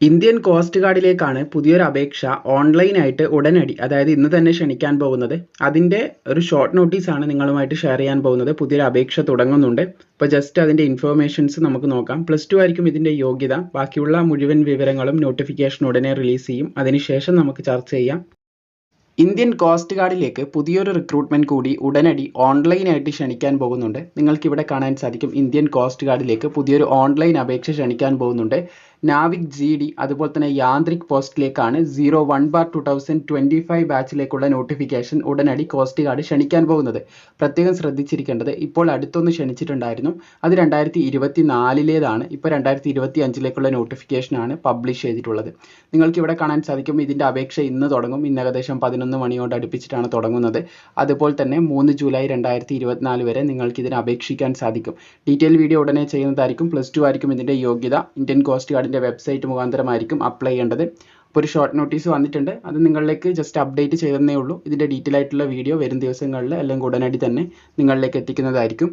Indian coast ഗാർഡിലേക്കാണ് പുതിയൊരു അപേക്ഷ ഓൺലൈനായിട്ട് ഉടനടി അതായത് ഇന്ന് തന്നെ ക്ഷണിക്കാൻ പോകുന്നത്. അതിന്റെ ഒരു ഷോർട്ട് നോട്ടീസാണ് നിങ്ങളുമായിട്ട് ഷെയർ ചെയ്യാൻ പോകുന്നത്. പുതിയൊരു അപേക്ഷ തുടങ്ങുന്നുണ്ട്. അപ്പോൾ ജസ്റ്റ് അതിന്റെ ഇൻഫോർമേഷൻസ് നമുക്ക് നോക്കാം. പ്ലസ് ടു ആയിരിക്കും ഇതിന്റെ യോഗ്യത. ബാക്കിയുള്ള മുഴുവൻ വിവരങ്ങളും നോട്ടിഫിക്കേഷൻ ഉടനെ റിലീസ് ചെയ്യും. അതിനുശേഷം നമുക്ക് ചർച്ച ചെയ്യാം. ഇന്ത്യൻ കോസ്റ്റ് ഗാർഡിലേക്ക് പുതിയൊരു റിക്രൂട്ട്മെന്റ് കൂടി ഉടനടി ഓൺലൈനായിട്ട് ക്ഷണിക്കാൻ പോകുന്നുണ്ട്. നിങ്ങൾക്ക് ഇവിടെ കാണാൻ സാധിക്കും ഇന്ത്യൻ കോസ്റ്റ് ഗാർഡിലേക്ക് പുതിയൊരു ഓൺലൈൻ അപേക്ഷ ക്ഷണിക്കാൻ പോകുന്നുണ്ട്. നാവിക് ജി ഡി അതുപോലെ തന്നെ Yantrik പോസ്റ്റിലേക്കാണ് zero one bar two thousand twenty five ബാച്ചിലേക്കുള്ള notification ഉടനടി കോസ്റ്റ് ഗാർഡ് ക്ഷണിക്കാൻ പോകുന്നത്. പ്രത്യേകം ശ്രദ്ധിച്ചിരിക്കേണ്ടത് ഇപ്പോൾ അടുത്തൊന്ന് ക്ഷണിച്ചിട്ടുണ്ടായിരുന്നു. അത് രണ്ടായിരത്തി ഇരുപത്തി നാലിലേതാണ് ഇപ്പോൾ രണ്ടായിരത്തി ഇരുപത്തി അഞ്ചിലേക്കുള്ള നോട്ടിഫിക്കേഷനാണ് പബ്ലിഷ് ചെയ്തിട്ടുള്ളത്. നിങ്ങൾക്ക് ഇവിടെ കാണാൻ സാധിക്കും ഇതിന്റെ അപേക്ഷ ഇന്ന് തുടങ്ങും. ഇന്ന് ഏകദേശം പതിനൊന്ന് മണിയോട് അടുപ്പിച്ചിട്ടാണ് തുടങ്ങുന്നത്. അതുപോലെ തന്നെ മൂന്ന് ജൂലൈ രണ്ടായിരത്തി ഇരുപത്തിനാല് വരെ നിങ്ങൾക്ക് ഇതിന് അപേക്ഷിക്കാൻ സാധിക്കും. ഡീറ്റെയിൽ വീഡിയോ ഉടനെ ചെയ്യുന്നതായിരിക്കും. പ്ലസ് ടു ആയിരിക്കും ഇതിന്റെ യോഗ്യത. ഇന്ത്യൻ കോസ്റ്റ് ഗാർഡിന്റെ വെബ്സൈറ്റ് മുഖാന്തരമായിരിക്കും അപ്ലൈ ചെയ്യേണ്ടത്. അപ്പോൾ ഒരു ഷോർട്ട് നോട്ടീസ് വന്നിട്ടുണ്ട്. അത് നിങ്ങളിലേക്ക് ജസ്റ്റ് അപ്ഡേറ്റ് ചെയ്തെന്നേ ഉള്ളൂ. ഇതിന്റെ ഡീറ്റെയിൽ ആയിട്ടുള്ള വീഡിയോ വരും ദിവസങ്ങളിൽ അല്ലെങ്കിൽ ഉടനടി തന്നെ നിങ്ങളിലേക്ക് എത്തിക്കുന്നതായിരിക്കും.